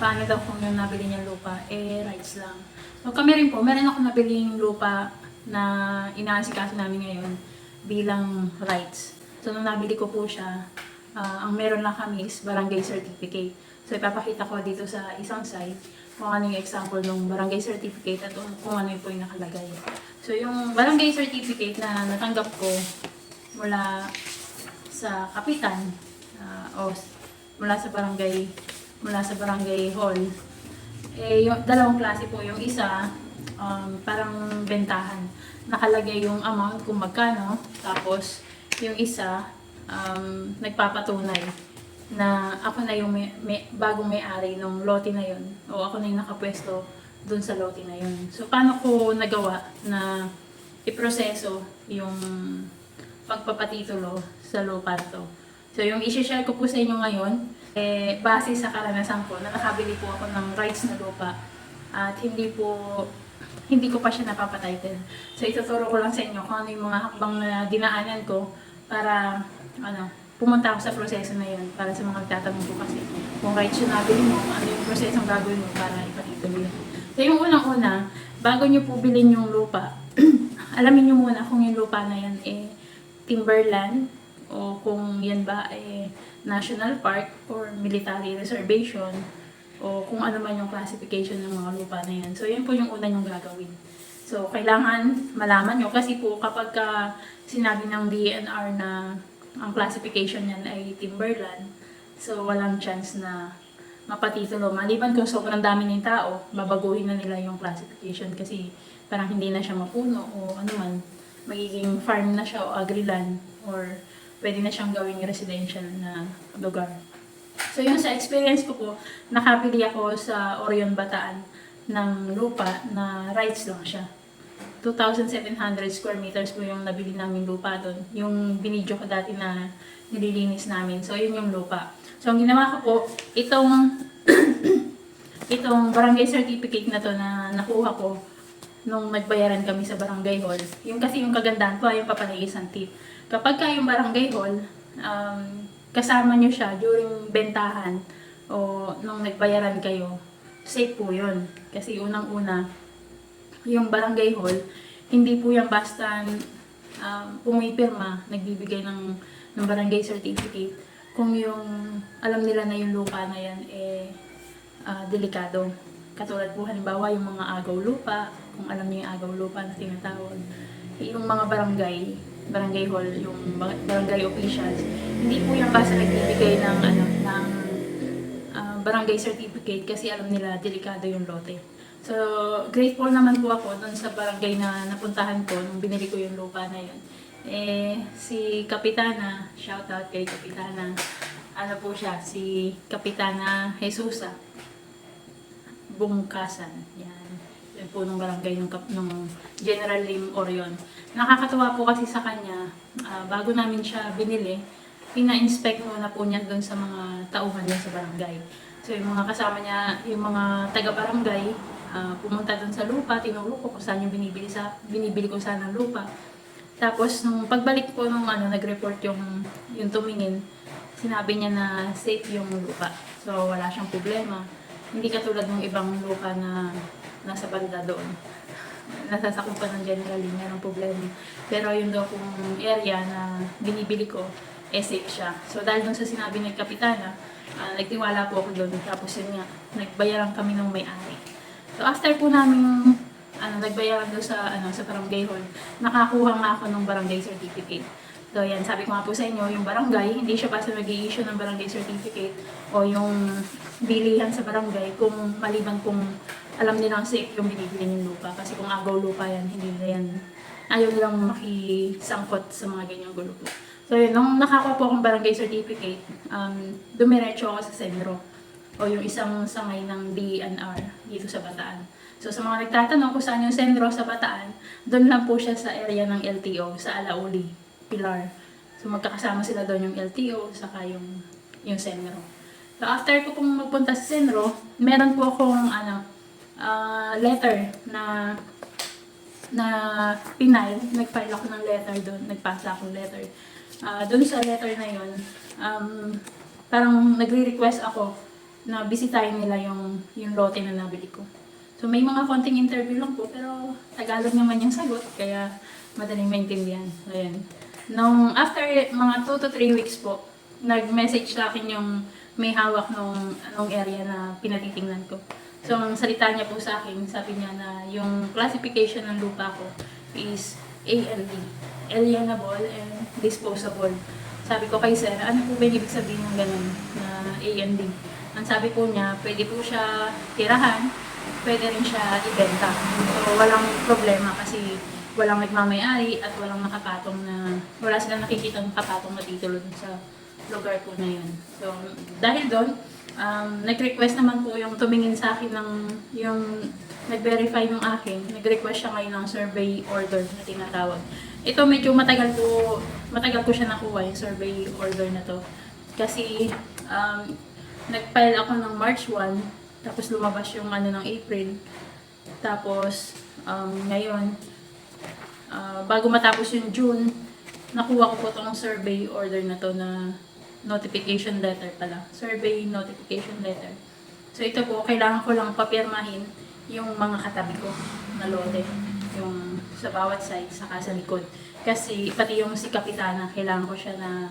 paano daw kung yung nabili niyang lupa, eh, rights lang. So kami rin po, meron ako nabiling lupa na inaasikaso namin ngayon bilang rights. So nung nabili ko po siya, ah, ang meron lang kami is barangay certificate. So ipapakita ko dito sa isang site kung ano yung example ng barangay certificate at kung ano yung po yung nakalagay. So yung barangay certificate na natanggap ko mula sa kapitan ah, o mula sa barangay mula sa barangay hall. Eh yung dalawang klase po yung isa um, parang bentahan. Nakalagay yung amount kung magkano. Tapos yung isa um, nagpapatunay na ako na yung may, may, bagong may-ari ng lote na yun. O ako na yung nakapwesto dun sa lote na yun. So paano ko nagawa na iproseso yung pagpapatitulo sa lupa to. So yung isi-share ko po sa inyo ngayon, eh, base sa karanasan ko na nakabili po ako ng rights na lupa at hindi po hindi ko pa siya napapatitle. So ituturo ko lang sa inyo kung ano yung mga hakbang na dinaanan ko para ano, pumunta ako sa proseso na yun para sa mga nagtatanong ko kasi kung rights yung nabili mo, ano yung prosesong gagawin mo para ipatituloy. So yung unang-una, bago nyo po bilhin yung lupa, alamin nyo muna kung yung lupa na yan eh timberland o kung yan ba eh national park or military reservation o kung ano man yung classification ng mga lupa na yan. So, yun po yung una yung gagawin. So, kailangan malaman nyo kasi po kapag ka sinabi ng DNR na ang classification niyan ay timberland, so walang chance na mapatitulo. Maliban kung sobrang dami ng tao, babaguhin na nila yung classification kasi parang hindi na siya mapuno o ano man, magiging farm na siya o agriland or pwede na siyang gawing residential na lugar. So yun sa experience ko po, nakabili ako sa Orion Bataan ng lupa na rights lang siya. 2,700 square meters po yung nabili namin lupa doon. Yung binidyo ko dati na nililinis namin. So yun yung lupa. So ang ginawa ko po, itong itong barangay certificate na to na nakuha ko nung nagbayaran kami sa barangay hall. Yung kasi yung kagandahan po ay yung papalagisan tip. Kapag ka yung barangay hall, um, kasama nyo siya during bentahan o nung nagbayaran kayo, safe po yun. Kasi unang-una, yung barangay hall, hindi po yan basta um, pumipirma, nagbibigay ng, ng barangay certificate. Kung yung alam nila na yung lupa na yan, eh, ah, delikado. Katulad po halimbawa yung mga agaw lupa, kung alam niyo yung agaw lupa na tinatawag. Yung mga barangay, barangay hall, yung ba- barangay officials, hindi po yan basta nagbibigay ng ano ng ah, barangay certificate kasi alam nila delikado yung lote. So, grateful naman po ako dun sa barangay na napuntahan ko nung binili ko yung lupa na yun. Eh, si Kapitana, shout out kay Kapitana, ano po siya, si Kapitana Jesusa, Bungkasan. Yan. Yan po nung barangay ng, nung General Lim Orion. Nakakatawa po kasi sa kanya, ah, bago namin siya binili, pina-inspect muna po niya doon sa mga tauhan niya sa barangay. So yung mga kasama niya, yung mga taga-barangay, ah, pumunta doon sa lupa, tinuro ko kung saan yung binibili, sa, binibili ko saan ng lupa. Tapos nung pagbalik po nung ano, nag-report yung, yung tumingin, sinabi niya na safe yung lupa. So wala siyang problema. Hindi katulad ng ibang lupa na nasa banda doon. Nasasakupan ng General Lee, merong problema. Pero yung daw kung area na binibili ko, eh safe siya. So dahil dun sa sinabi ng Kapitana, ah, nagtiwala po ako doon. Tapos yun nga, nagbayaran kami ng may-ari. So after po namin ano, nagbayaran doon sa, ano, sa barangay hall, nakakuha nga ako ng barangay certificate. So yan, sabi ko nga po sa inyo, yung barangay, hindi siya basta mag issue ng barangay certificate o yung bilihan sa barangay kung maliban kung alam nilang safe yung binibili yung lupa. Kasi kung agaw lupa yan, hindi nila yan, ayaw nilang makisangkot sa mga ganyang gulo. So yun, nung nakakuha po akong barangay certificate, um, dumiretso ako sa sentro o yung isang sangay ng DNR dito sa Bataan. So sa mga nagtatanong kung saan yung sentro sa Bataan, doon lang po siya sa area ng LTO, sa Alauli, Pilar. So magkakasama sila doon yung LTO, saka yung, yung sentro. So after ko pong magpunta sa sentro, meron po akong ano, ah, letter na na pinay, nag-file ako ng letter doon, nagpasa akong letter. Ah, doon sa letter na yon, um, parang nagre-request ako na bisitahin nila yung, yung lote na nabili ko. So may mga konting interview lang po, pero Tagalog naman yung sagot, kaya madaling maintindihan. So. Nung after mga 2 to 3 weeks po, nag-message sa akin yung may hawak nung anong area na pinatitingnan ko. So ang salita niya po sa akin, sabi niya na yung classification ng lupa ko is A and D. Alienable and disposable. Sabi ko kay sir, ano po ba yung ibig sabihin ng ganun na A and D? Ang sabi po niya, pwede po siya tirahan, pwede rin siya ibenta. So walang problema kasi walang nagmamayari at walang nakapatong na, wala silang nakikita nakapatong na titulo dun sa lugar po na yun. So dahil doon, um, nag-request naman po yung tumingin sa akin ng yung nag-verify ng akin, nag-request siya ngayon ng survey order na tinatawag. Ito medyo matagal po, matagal ko siya nakuha yung survey order na to. Kasi um, nag-file ako ng March 1, tapos lumabas yung ano ng April. Tapos um, ngayon, ah, bago matapos yung June, nakuha ko po itong survey order na to na notification letter pala. Survey notification letter. So ito po, kailangan ko lang papirmahin yung mga katabi ko na lote. Yung sa bawat side, saka sa likod. Kasi pati yung si Kapitana, kailangan ko siya na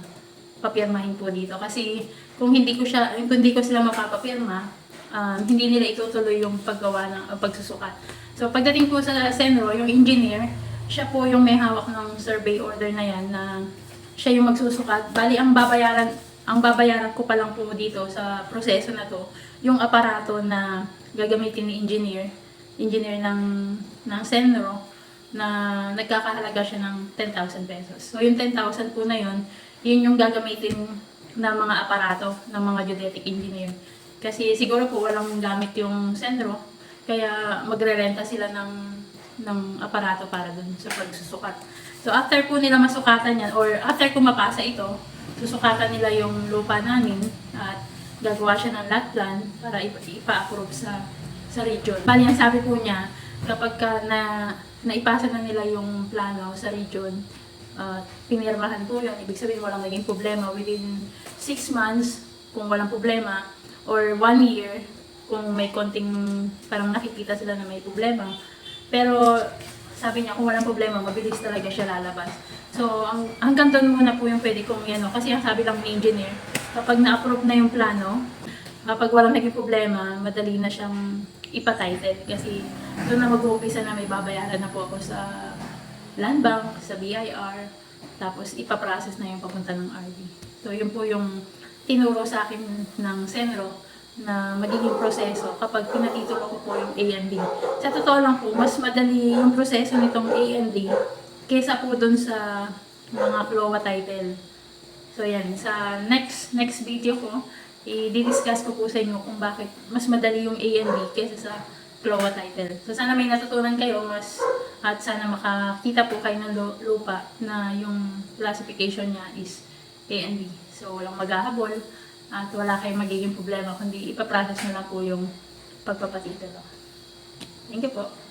papirmahin po dito. Kasi kung hindi ko siya, kung hindi ko sila mapapapirma, um, hindi nila itutuloy yung paggawa ng uh, pagsusukat. So pagdating po sa Senro, yung engineer, siya po yung may hawak ng survey order na yan na siya yung magsusukat. Bali, ang babayaran, ang babayaran ko pa lang po dito sa proseso na to, yung aparato na gagamitin ni engineer, engineer ng, ng Senro, na nagkakahalaga siya ng 10,000 pesos. So yung 10,000 po na yun, yun yung gagamitin ng mga aparato ng mga geodetic engineer. Kasi siguro po walang gamit yung Senro, kaya magre-renta sila ng ng aparato para dun sa pagsusukat. So after po nila masukatan yan, or after ko mapasa ito, susukatan nila yung lupa namin at gagawa siya ng lot plan para ipa- ipa-approve sa sa region. Bali, ang sabi po niya, kapag ka na naipasa na nila yung plano sa region, uh, pinirmahan po yun, ibig sabihin walang naging problema within 6 months, kung walang problema, or 1 year, kung may konting parang nakikita sila na may problema. Pero sabi niya, kung walang problema, mabilis talaga siya lalabas. So, ang, hanggang doon muna po yung pwede kong ano, kasi ang sabi lang ni engineer, kapag na-approve na yung plano, kapag walang naging problema, madali na siyang ipa-title. Kasi doon na mag-uumpisa na may babayaran na po ako sa land bank, sa BIR, tapos ipaprocess na yung papunta ng RV. So, yun po yung tinuro sa akin ng Senro na magiging proseso kapag pinatitulo ko po yung A and D. Sa totoo lang po, mas madali yung proseso nitong A and D kesa po dun sa mga CLOA title. So yan, sa next next video ko, i-discuss ko po sa inyo kung bakit mas madali yung A and D kesa sa CLOA title. So sana may natutunan kayo mas at sana makakita po kayo ng lu- lupa na yung classification niya is A and D. So walang maghahabol at wala kayong magiging problema kundi ipaprocess nyo lang po yung pagpapatitulo. Thank you po.